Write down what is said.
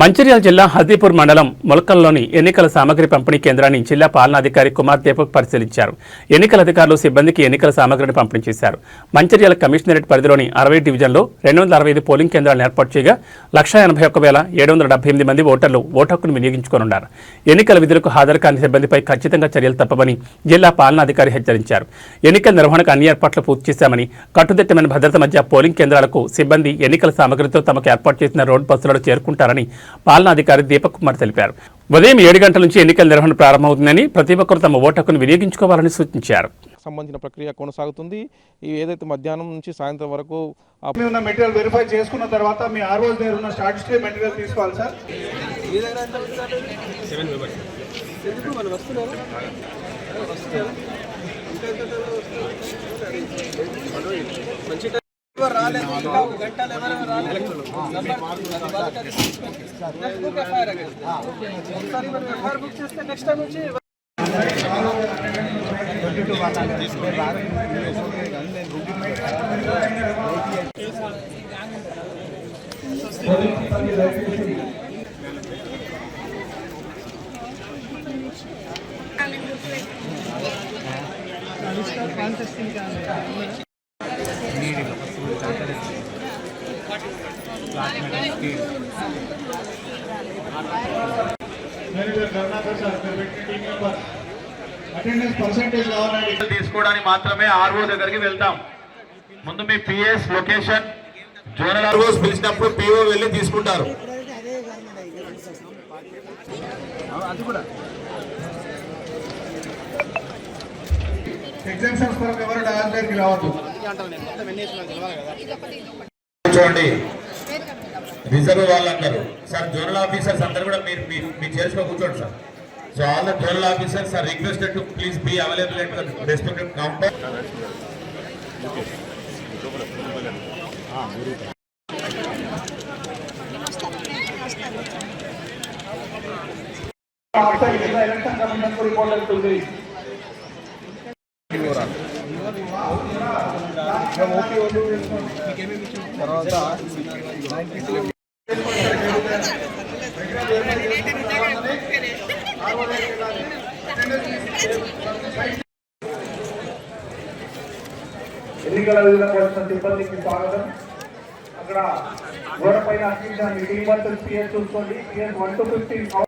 మంచిర్యాల జిల్లా హదీపూర్ మండలం మొలకల్లోని ఎన్నికల సామగ్రి పంపిణీ కేంద్రాన్ని జిల్లా పాలనాధికారి కుమార్ దీపక్ పరిశీలించారు. ఎన్నికల అధికారులు సిబ్బందికి ఎన్నికల సామగ్రిని పంపిణీ చేశారు. మంచిర్యాల కమిషనరేట్ పరిధిలోని అరవై డివిజన్లో రెండు వందల అరవై ఐదు పోలింగ్ కేంద్రాలను ఏర్పాటు చేయగా లక్ష ఎనభై ఒక్క వేల ఏడు వందల డెబ్బై ఎనిమిది మంది ఓటర్లు ఓటు వినియోగించుకోనున్నారు. ఎన్నికల విధులకు హాజరు కాని సిబ్బందిపై ఖచ్చితంగా చర్యలు తప్పమని జిల్లా పాలనాధికారి హెచ్చరించారు. ఎన్నికల నిర్వహణకు అన్ని ఏర్పాట్లు పూర్తి చేశామని కట్టుదిట్టమైన భద్రత మధ్య పోలింగ్ కేంద్రాలకు సిబ్బంది ఎన్నికల సామగ్రితో తమకు ఏర్పాటు చేసిన రోడ్ బస్సులలో చేరుకుంటారని పాలనాధికారి దీపక్ కుమార్ తెలిపారు. ఉదయం ఏడు గంటల నుంచి ఎన్నికల నిర్వహణ ప్రారంభమవుతుందని ప్రతి ఒక్కరూ తమ ఓటు హక్కును వినియోగించుకోవాలని సూచించారు. సంబంధించిన ప్రక్రియ కొనసాగుతుంది. ఈ ఏదైతే మధ్యాహ్నం నుంచి సాయంత్రం వరకు ఉన్న మెటీరియల్ వెరిఫై చేసుకున్న తర్వాత మీ ఆ రోజు దగ్గర ఉన్న స్టాటిస్టిక్ మెటీరియల్ తీసుకోవాలి సార్. మేనేజర్ కరుణాకర్ సార్ మీరు పెట్టిన టీం మెంబర్ అటెండెన్స్ తీసుకోవడానికి మాత్రమే ఆర్ఓ దగ్గరికి వెళ్తాం. ముందు మీ పిఎస్ లొకేషన్ జోనల్ ఆర్ఓస్ పిలిచినప్పుడు పిఓ వెళ్ళి తీసుకుంటారు. ఎగ్జామ్షన్స్ కొరకు ఎవరు డాన్స్ దగ్గరికి రావద్దు. చూడండి రిజర్వ్ వాళ్ళందరూ. సార్ జోనల్ ఆఫీసర్స్ అందరు కూడా మీరు మీ మీ కూర్చోండి sir. So all the zonal officers sir requested to please be available at respected counter election commission వెళ్తుంది ఎన్నికల విధులకు వచ్చిన సిబ్బందికి స్వాగతం. అక్కడ గోడ పైన అర్పించిన మీ టీం పిఎస్ చూసుకోండి. PS one two fifteen